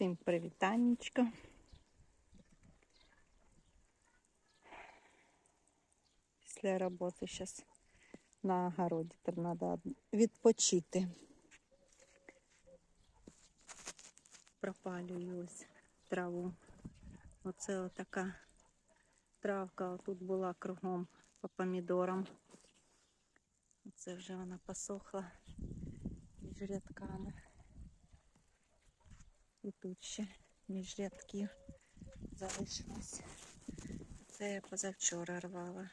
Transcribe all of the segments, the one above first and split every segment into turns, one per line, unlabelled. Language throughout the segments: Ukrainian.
Всім привітаннячко. Після роботи зараз на огороді треба відпочити. Пропалюю ось траву. Оце отака травка тут була кругом по помідорам. Оце вже вона посохла між рядками. І тут ще між рядків залишилось. Це я позавчора рвала.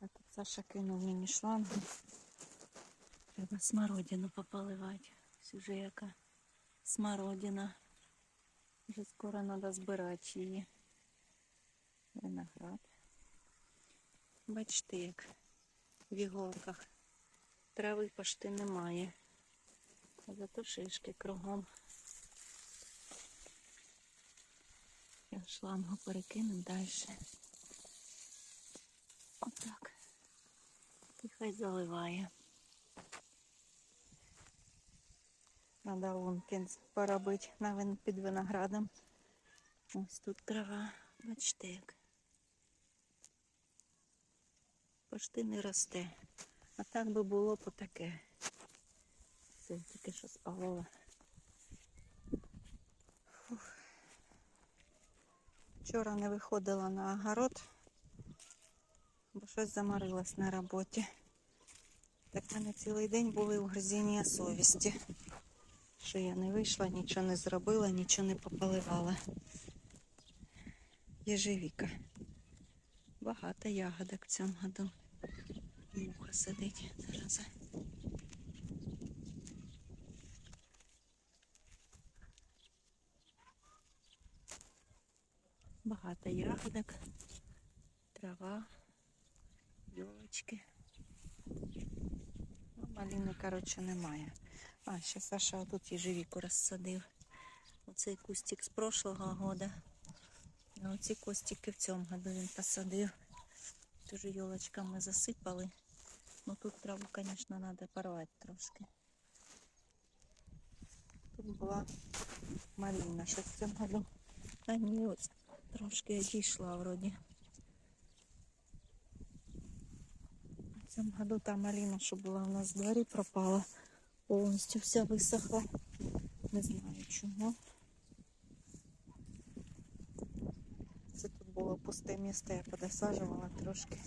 А тут Саша кинув мені шлангу. Треба смородину пополивати. Ось уже яка смородина. Вже скоро треба збирати її. Виноград. Бачите, як в іголках. Трави почти немає. Зато шишки кругом. Я шлангу перекину далі. Отак. І хай заливає. Надо лунки поробити під виноградом. Ось тут трава. Бачите як. Почти не росте. А так би було по таке. Це тільки що спалило. Вчора не виходила на огород, бо щось заморилось на роботі. Так в мене цілий день були угризіння совісті. Що я не вийшла, нічого не зробила, нічого не попаливала. Єжевіка. Багато ягодок в цьому году. Муха сидить зараза. Багато ягодок, трава, йолочки. Ну, малини, коротше, немає. А, ще Саша тут їжевіку розсадив. Оцей кустик з прошлого года. А оці кустики в цьому году він посадив. Тоже елочками засипали. Ну тут траву, конечно, надо порвать трошки. Тут була малина, що в цьому году. А ні, ось трошки одійшла вроді. В цьому году та малина, що була у нас в дворі, пропала. Повністю вся висохла. Не знаю чого. Це тут було пусте місце, я подосаджувала трошки.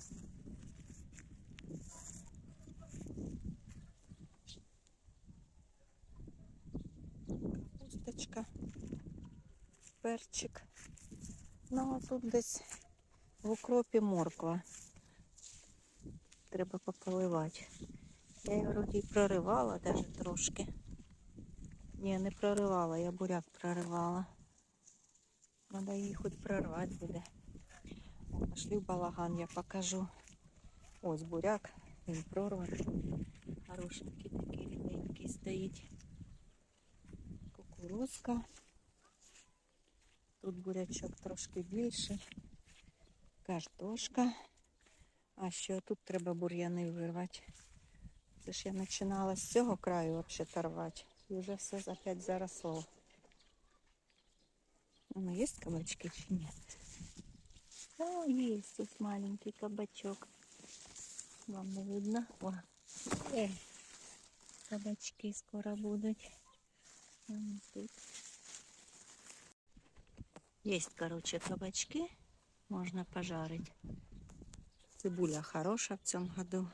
Капусточка, перчик. Ну, а тут десь в укропі морква. Треба пополивати. Я її вроді проривала навіть трошки. Ні, не проривала, я буряк проривала. Надо її хоч прорвати буде. Пошли в балаган, я покажу. Ось буряк, він прорваний. Хорошенький такий рідненький стоїть. Кукурузка. Тут бурячок трошки більший. Картошка. А що тут треба бур'яни вирвати. Це ж я починала з цього краю взагалі рвати. І вже все опять заросло. Ну, есть кабачки чи нет? О, есть тут маленький кабачок. Вам не видно? О, э, кабачки скоро будуть. Тут. Есть, короче, кабачки. Можно пожарить. Цибуля хороша в цьому году.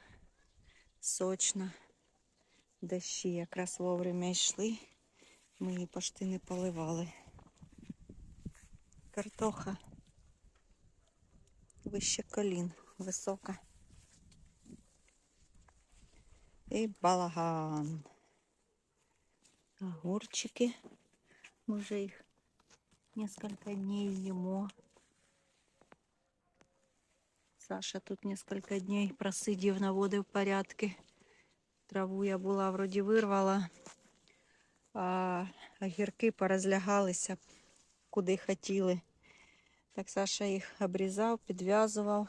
Сочна. Дощі якраз вовремя йшли. Ми її почти не поливали. Картоха вище колін, висока. І балаган. Огурчики. Мы уже их несколько дней емо. Саша тут несколько дней просидів, наводив порядки. Траву я була вроді вирвала, а огірки порозлягалися куди хотіли. Так Саша їх обрізав, підв'язував,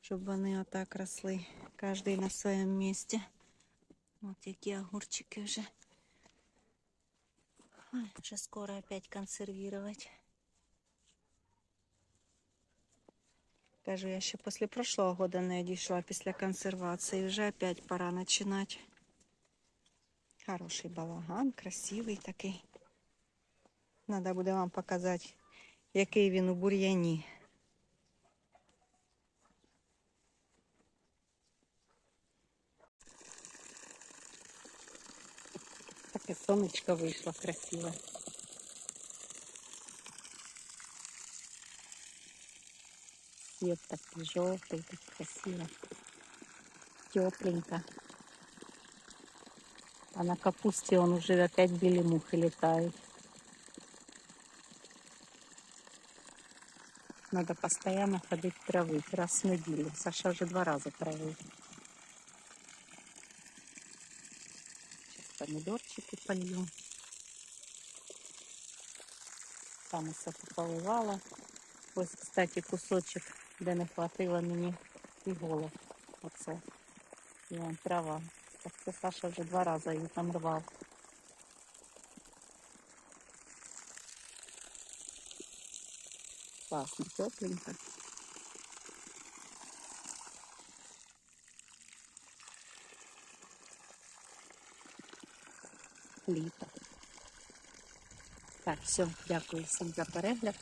щоб вони отак росли Кожний на своєму місці. От які огурчики вже. Ой, вже скоро опять консервировать. Кажу, я ще після прошлого года не дійшла після консервації. Вже опять пора починати. Хороший балаган, красивий такий. Надо буде вам показати, який він у бур'яні. Таке сонечко вийшло красиве. Цвет такий жовтий, так красиво. Тепленько. А на капусте он уже опять белые мухи летают. Надо постоянно ходить травы раз в неделю. Саша уже два раза травы. Сейчас помидорчики полью. Там усе пополивала. Ось, кстати, кусочок, де не хватило мені іголок. Оце. І вон трава. Так це Саша вже два рази її там рвав. Класно, тепленько. Літо. Так, все, дякую всім за перегляд.